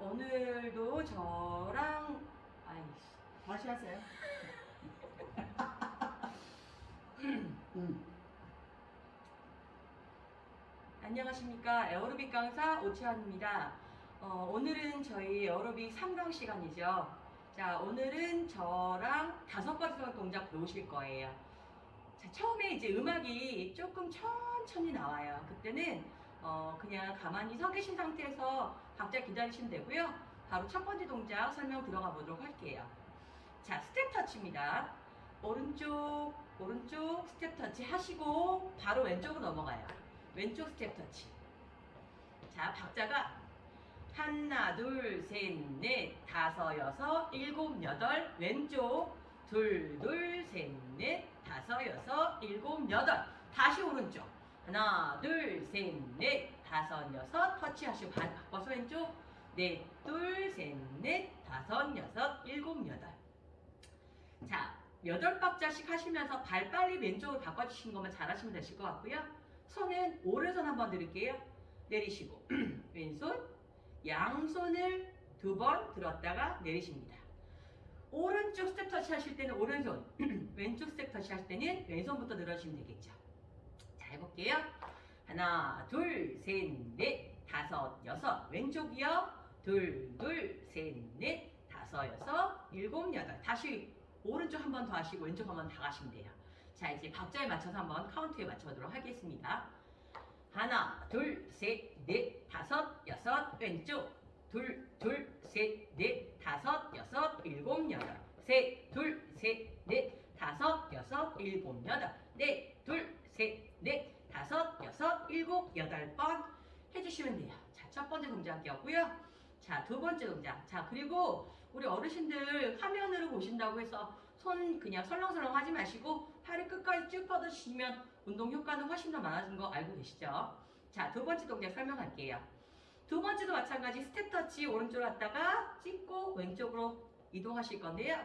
오늘도 저랑 아이씨 다시 하세요. 음. 안녕하십니까 에어로빅 강사 오채환입니다. 어, 오늘은 저희 에어로빅 3강 시간이죠. 자 오늘은 저랑 다섯 가지 동작 배우실 거예요. 자, 처음에 이제 음악이 조금 천천히 나와요. 그때는 어, 그냥 가만히 서 계신 상태에서 각자 기다리시면 되고요. 바로 첫 번째 동작 설명 들어가 보도록 할게요. 자, 스텝 터치입니다. 오른쪽, 오른쪽 스텝 터치 하시고 바로 왼쪽으로 넘어가요. 왼쪽 스텝 터치. 자, 박자가 하나, 둘, 셋, 넷, 다섯, 여섯, 일곱, 여덟, 왼쪽 둘, 둘, 셋, 넷, 다섯, 여섯, 일곱, 여덟. 다시 오른쪽. 하나, 둘, 셋, 넷, 다섯, 여섯. 터치하시고 바- 바꿔서 왼쪽. 넷, 둘, 셋, 넷, 다섯, 여섯, 일곱, 여덟. 자, 여덟 박자씩 하시면서 발 빨리 왼쪽으로 바꿔주시는 것만 잘하시면 되실 것 같고요. 손은 오른손 한번 드릴게요. 내리시고 왼손, 양손을 두 번 들었다가 내리십니다. 오른쪽 스텝 터치 하실 때는 오른손, 왼쪽 스텝 터치 하실 때는 왼손부터 늘어주시면 되겠죠. 자, 해볼게요. 하나, 둘, 셋, 넷, 다섯, 여섯. 왼쪽이요. 둘, 둘, 셋, 넷, 다섯, 여섯, 일곱, 여덟. 다시 오른쪽 한 번 더 하시고 왼쪽 한 번 다 가시면 돼요. 자, 이제 박자에 맞춰서 한번 카운트에 맞춰보도록 하겠습니다. 하나, 둘, 셋, 넷, 다섯, 여섯, 왼쪽. 둘, 둘, 셋, 넷, 다섯, 여섯, 일곱, 여덟. 셋, 둘, 셋, 넷, 다섯, 여섯, 일곱, 여덟. 넷, 둘, 셋, 넷, 다섯, 여섯, 일곱, 여덟 번 해주시면 돼요. 자, 첫 번째 동작이었고요. 자, 두 번째 동작. 자, 그리고 우리 어르신들 화면으로 보신다고 해서 손 그냥 설렁설렁 하지 마시고 팔을 끝까지 쭉 뻗어주시면 운동 효과는 훨씬 더 많아진 거 알고 계시죠? 자, 두 번째 동작 설명할게요. 두 번째도 마찬가지 스텝 터치 오른쪽으로 갔다가 찍고 왼쪽으로 이동하실 건데요.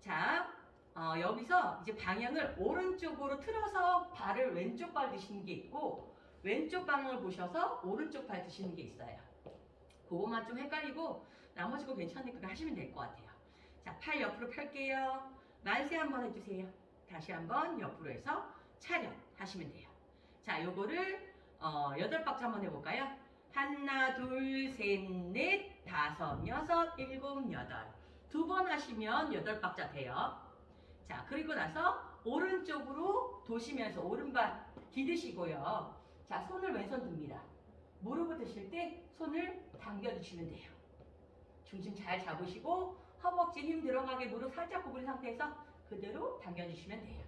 자, 어, 여기서 이제 방향을 오른쪽으로 틀어서 발을 왼쪽 발 드시는 게 있고 왼쪽 방향을 보셔서 오른쪽 발 드시는 게 있어요. 그것만 좀 헷갈리고 나머지 거 괜찮으니까 하시면 될 것 같아요. 자, 팔 옆으로 펼게요. 만세 한번 해주세요. 다시 한번 옆으로 해서 차렷 하시면 돼요. 자, 요거를 어, 여덟 박자 한번 해볼까요? 하나, 둘, 셋, 넷, 다섯, 여섯, 일곱, 여덟. 두 번 하시면 여덟 박자 돼요. 자, 그리고 나서 오른쪽으로 도시면서 오른발 디드시고요. 자, 손을 왼손 듭니다. 무릎을 드실 때 손을 당겨주시면 돼요. 중심 잘 잡으시고 허벅지 힘 들어가게 무릎 살짝 구부린 상태에서 그대로 당겨주시면 돼요.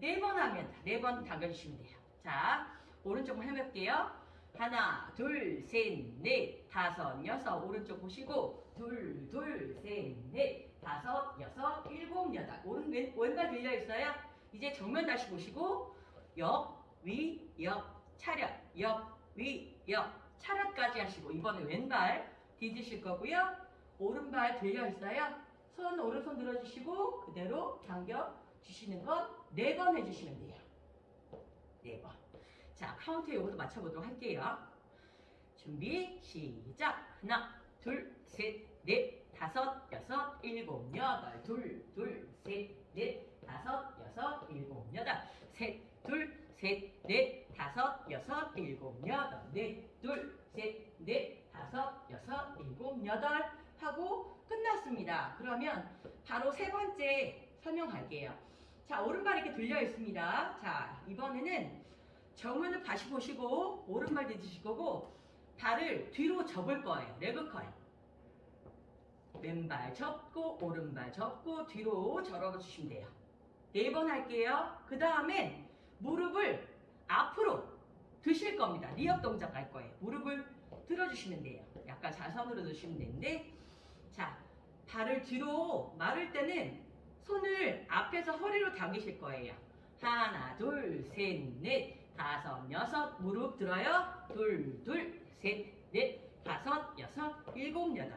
네 번 하면 네 번 당겨주시면 돼요. 자, 오른쪽만 해볼게요. 하나, 둘, 셋, 넷, 다섯, 여섯. 오른쪽 보시고 둘, 둘, 셋, 넷, 다섯, 여섯, 일곱, 여덟. 오른 왼, 왼발 들려 있어요. 이제 정면 다시 보시고 옆, 위, 옆, 차렷, 옆, 위, 옆, 차렷까지 하시고 이번에 왼발 뒤지실 거고요. 오른발 들려 있어요. 손 오른손 들어주시고 그대로 당겨 주시는 건 네 번 해주시면 돼요. 네 번. 자 카운트 요것도 맞춰보도록 할게요. 준비 시작. 하나, 둘, 셋, 넷, 다섯, 여섯, 일곱, 여덟. 둘, 둘, 셋, 넷, 다섯, 여섯, 일곱, 여덟. 셋, 둘, 셋, 넷, 다섯, 여섯, 일곱, 여덟. 넷, 둘, 셋, 넷, 다섯, 여섯, 일곱, 여덟 하고 끝났습니다. 그러면 바로 세 번째 설명할게요. 자, 오른발 이렇게 들려 있습니다. 자, 이번에는 정면을 다시 보시고 오른발 뒤지실 거고 발을 뒤로 접을 거예요. 레그컬. 왼발 접고 오른발 접고 뒤로 절어 주시면 돼요. 네 번 할게요. 그 다음엔 무릎을 앞으로 드실 겁니다. 리업 동작 할 거예요. 무릎을 들어주시면 돼요. 약간 자선으로 드시면 되는데 자 발을 뒤로 마를 때는 손을 앞에서 허리로 당기실 거예요. 하나, 둘, 셋, 넷, 다섯, 여섯, 무릎 들어요. 둘, 둘, 셋, 넷, 다섯, 여섯, 일곱, 여덟.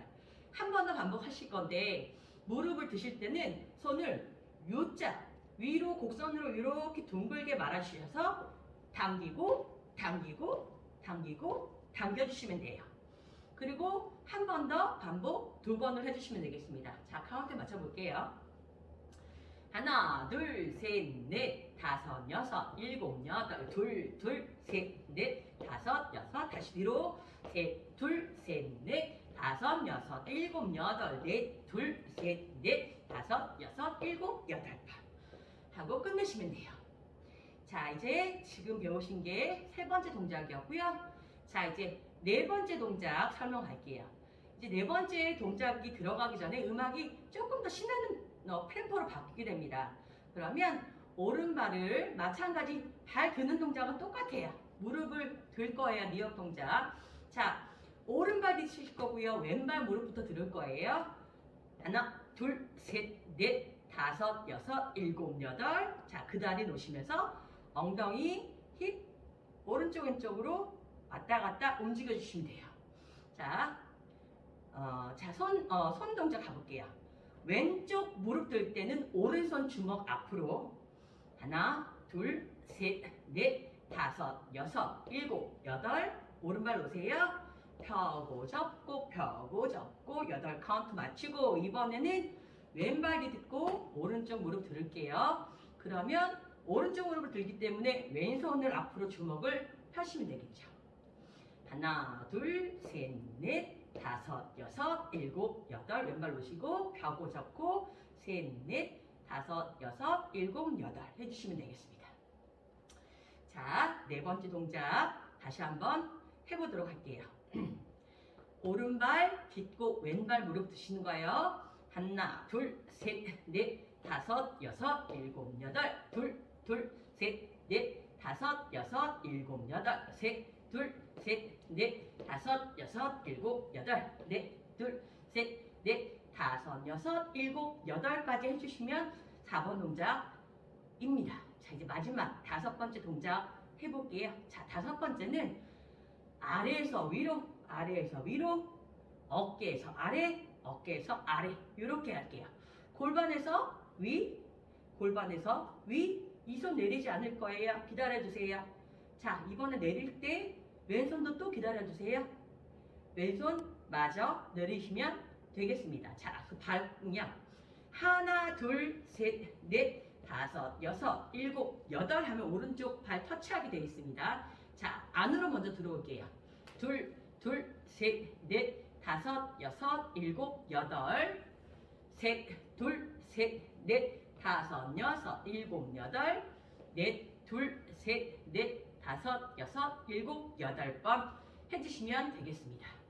한 번 더 반복하실 건데 무릎을 드실 때는 손을 U자 위로 곡선으로 이렇게 둥글게 말아주셔서 당기고 당기고 당기고 당겨주시면 돼요. 그리고 한 번 더 반복 두 번을 해주시면 되겠습니다. 자 카운트 맞춰볼게요. 하나, 둘, 셋, 넷, 다섯, 여섯, 일곱, 여덟, 둘, 둘, 셋, 넷, 다섯, 여섯, 다시 뒤로 셋, 둘, 셋, 넷, 다섯, 여섯, 일곱, 여덟, 넷, 둘, 셋, 넷, 다섯, 여섯, 일곱, 여덟 번 하고 끝내시면 돼요. 자, 이제 지금 배우신 게 세 번째 동작이었고요. 자, 이제 네 번째 동작 설명할게요. 이제 네 번째 동작이 들어가기 전에 음악이 조금 더 신나는 어, 템포로 바뀌게 됩니다. 그러면 오른발을 마찬가지 발 드는 동작은 똑같아요. 무릎을 들 거예요. 니업 동작. 자, 오른발 드실 거고요. 왼발 무릎부터 들을 거예요. 하나, 둘, 셋, 넷, 다섯, 여섯, 일곱, 여덟. 자, 그 다리 놓으시면서 엉덩이, 힙, 오른쪽 왼쪽으로 왔다 갔다 움직여 주시면 돼요. 자, 어, 자, 손, 어, 손 동작 가볼게요. 왼쪽 무릎 들 때는 오른손 주먹 앞으로 하나, 둘, 셋, 넷, 다섯, 여섯, 일곱, 여덟 오른발 놓으세요. 펴고 접고 펴고 접고 여덟 카운트 맞추고 이번에는 왼발이 듣고 오른쪽 무릎 들을게요. 그러면 오른쪽 무릎을 들기 때문에 왼손을 앞으로 주먹을 펴시면 되겠죠. 하나, 둘, 셋, 넷, 다섯, 여섯, 일곱, 여덟 왼발 놓으시고 펴고 접고 셋, 넷, 다섯, 여섯, 일곱, 여덟 해주시면 되겠습니다. 자, 네 번째 동작 다시 한번 해보도록 할게요. 오른발 딛고 왼발 무릎 드시는 거예요. 하나, 둘, 셋, 넷, 다섯, 여섯, 일곱, 여덟, 둘, 둘, 셋, 넷, 다섯, 여섯, 일곱, 여덟, 셋, 둘, 셋, 넷, 다섯, 여섯, 일곱, 여덟, 넷, 둘, 셋, 넷, 다섯, 여섯, 일곱, 여덟까지 해주시면 4번 동작입니다. 자, 이제 마지막 다섯 번째 동작 해볼게요. 자, 다섯 번째는 아래에서 위로, 아래에서 위로, 어깨에서 아래, 어깨에서 아래 이렇게 할게요. 골반에서 위, 골반에서 위, 이 손 내리지 않을 거예요. 기다려 주세요. 자, 이번에 내릴 때 왼손도 또 기다려 주세요. 왼손 마저 내리시면 되겠습니다. 자, 그 발은요. 하나, 둘, 셋, 넷, 다섯, 여섯, 일곱, 여덟 하면 오른쪽 발 터치하게 되어 있습니다. 자, 안으로 먼저 들어올게요. 둘, 둘, 셋, 넷, 다섯, 여섯, 일곱, 여덟, 셋, 둘, 셋, 넷, 다섯, 여섯, 일곱, 여덟, 넷, 둘, 셋, 넷, 다섯, 여섯, 일곱, 여덟 번 해주시면 되겠습니다.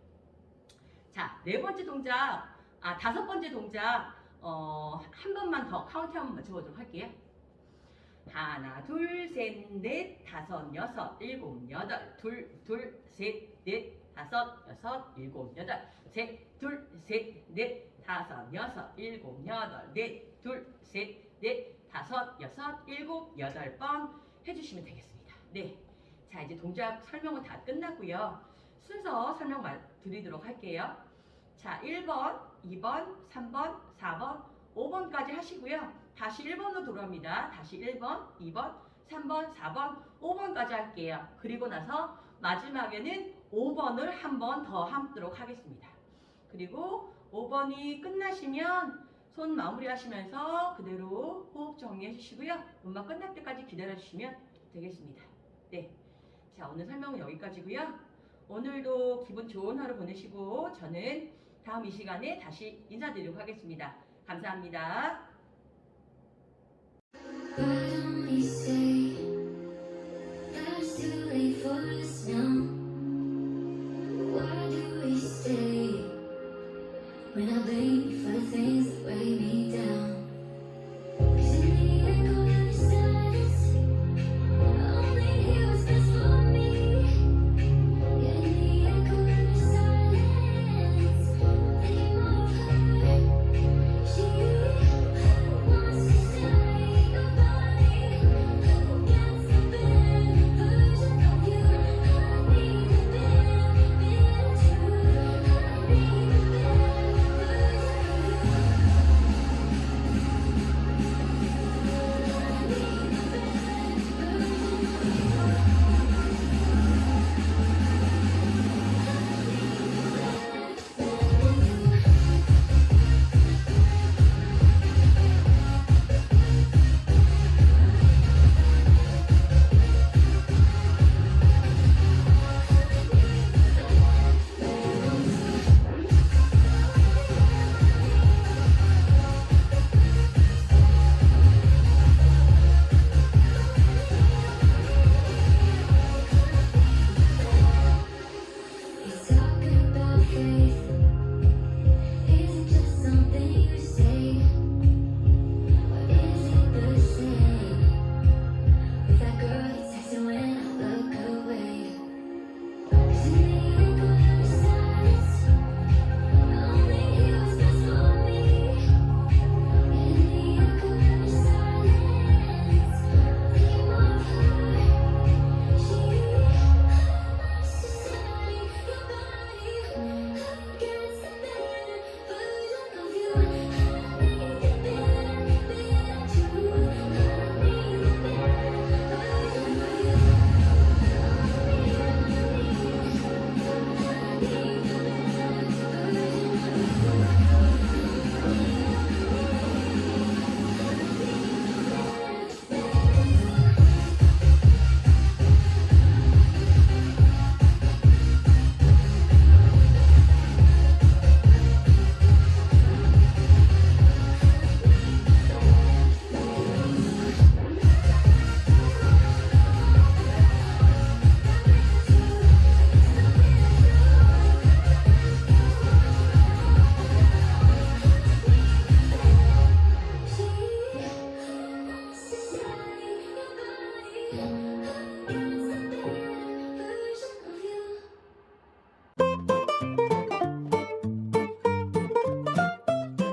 자, 네 번째 동작, 아, 다섯 번째 동작, 어, 한 번만 더 카운트 한번 맞춰보도록 할게요. 하나, 둘, 셋, 넷, 다섯, 여섯, 일곱, 여덟, 둘, 둘, 셋, 넷, 다섯, 여섯, 일곱, 여덟, 셋, 둘, 셋, 넷, 다섯, 여섯, 일곱, 여덟, 넷, 둘, 셋, 넷, 다섯, 여섯, 일곱, 여덟 번 해주시면 되겠습니다. 네. 자, 이제 동작 설명은 다 끝났고요. 순서 설명 말- 드리도록 할게요. 자, 1번, 2번, 3번, 4번, 5번까지 하시고요. 다시 1번으로 돌아옵니다. 다시 1번, 2번, 3번, 4번, 5번까지 할게요. 그리고 나서 마지막에는 5번을 한 번더 함도록 하겠습니다. 그리고 5번이 끝나시면 손 마무리 하시면서 그대로 호흡 정리해 주시고요. 음악 끝날 때까지 기다려 주시면 되겠습니다. 네. 자, 오늘 설명은 여기까지고요. 오늘도 기분 좋은 하루 보내시고 저는 다음 이 시간에 다시 인사드리도록 하겠습니다. 감사합니다. When I blame for the things that weigh me down